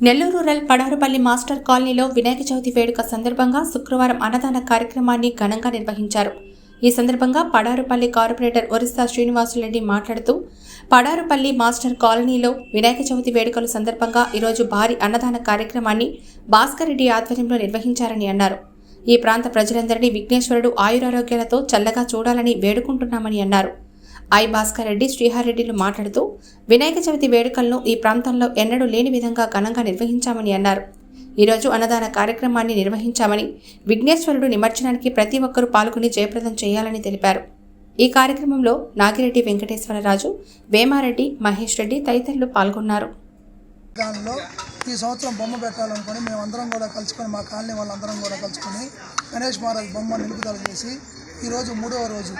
Nellore rural Padarupalli master కాలనీలో వినాయక చవితి వేడుక సందర్భంగా శుక్రవారం అన్నదాన కార్యక్రమాన్ని ఘనంగా నిర్వహించారు. ఈ సందర్భంగా పడారుపల్లి కార్పొరేటర్ ఒరిస్సా శ్రీనివాసులరెడ్డి మాట్లాడుతూ పడారుపల్లి మాస్టర్ కాలనీలో వినాయక చవితి వేడుకల సందర్భంగా ఈరోజు భారీ అన్నదాన కార్యక్రమాన్ని భాస్కర్ రెడ్డి ఆధ్వర్యంలో నిర్వహించారని అన్నారు. ఈ ప్రాంత ప్రజలందరినీ విఘ్నేశ్వరుడు ఆయురారోగ్యాలతో చల్లగా చూడాలని వేడుకుంటున్నామని అన్నారు. ఐ భాస్కర్ రెడ్డి శ్రీహారెడ్డిలు మాట్లాడుతూ వినాయక చవితి వేడుకలను ఈ ప్రాంతంలో ఎన్నడూ లేని విధంగా ఘనంగా నిర్వహించామని అన్నారు. ఈరోజు అన్నదాన కార్యక్రమాన్ని నిర్వహించామని విఘ్నేశ్వరుడు నిమజ్జనానికి ప్రతి ఒక్కరూ పాల్గొని జయప్రదం చేయాలని తెలిపారు. ఈ కార్యక్రమంలో నాగిరెడ్డి వెంకటేశ్వరరాజు వేమారెడ్డి మహేష్ రెడ్డి తదితరులు పాల్గొన్నారు. దానిలో ఈ సంవత్సరం బొమ్మ పెట్టాలనుకొని మేమందరం కూడా కలుసుకొని మా కాలనీ వాళ్ళందరం కూడా కలుసుకొని గణేష్ మహారాజ్ బొమ్మ నిలుపుదల చేసి ఈరోజు మూడవ రోజు.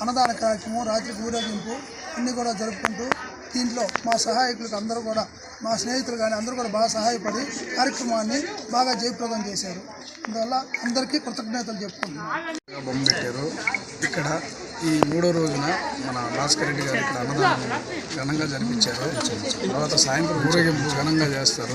అన్నదాన కార్యక్రమం రాత్రికి ఊరేగింపు అన్నీ కూడా జరుపుకుంటూ దీంట్లో మా సహాయకులకు అందరూ కూడా మా స్నేహితులు కానీ అందరూ కూడా బాగా సహాయపడి కార్యక్రమాన్ని బాగా జయప్రదం చేశారు. అందువల్ల అందరికీ కృతజ్ఞతలు చెప్తున్నాను బొమ్మ పెట్టారు. ఇక్కడ ఈ మూడో రోజున మన భాస్కర్ రెడ్డి గారు ఇక్కడ అన్నదానం ఘనంగా జరిపించారు. తర్వాత సాయంత్రం ఊరేగింపు ఘనంగా చేస్తారు.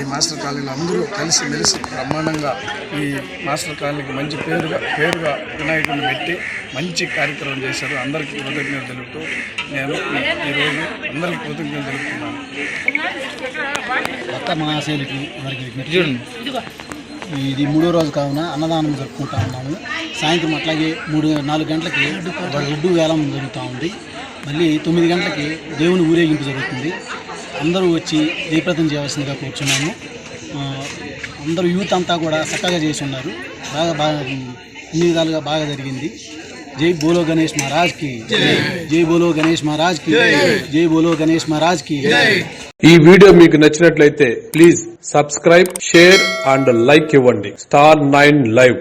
ఈ మాస్టర్ కాలనీలో అందరూ కలిసి మెలిసి బ్రహ్మాండంగా ఈ మాస్టర్ కాలనీకి మంచి పేరుగా పేరుగా వినాయకుడిని పెట్టి మంచి కార్యక్రమం చేశారు. అందరికీ కృతజ్ఞతలు తెలుపుతూ నేను ఈ- ఈరోజు అందరికీ కృతజ్ఞతలు తెలుపుతున్నాను. ఇది మూడో రోజు కావున అన్నదానం జరుపుకుంటా ఉన్నాము. సాయంత్రం అట్లాగే మూడు నాలుగు గంటలకి లడ్డు వేలం జరుగుతూ ఉంది. మళ్ళీ తొమ్మిది గంటలకి దేవుని ఊరేగింపు జరుగుతుంది. అందరూ వచ్చి జయప్రదం చేయవలసిందిగా కూర్చున్నాము. అందరూ యూత్ అంతా కూడా చక్కగా చేసి ఉన్నారు. బాగా బాగా అన్ని విధాలుగా బాగా జరిగింది. జై బోలో గణేష్ మహారాజ్కి. జై. బోలో గణేష్ మహారాజ్కి. జై. బోలో గణేష్ మహారాజ్కి. ఈ వీడియో మీకు నచ్చినట్లయితే please subscribe share and like ఇవ్వండి. Star Nine Live.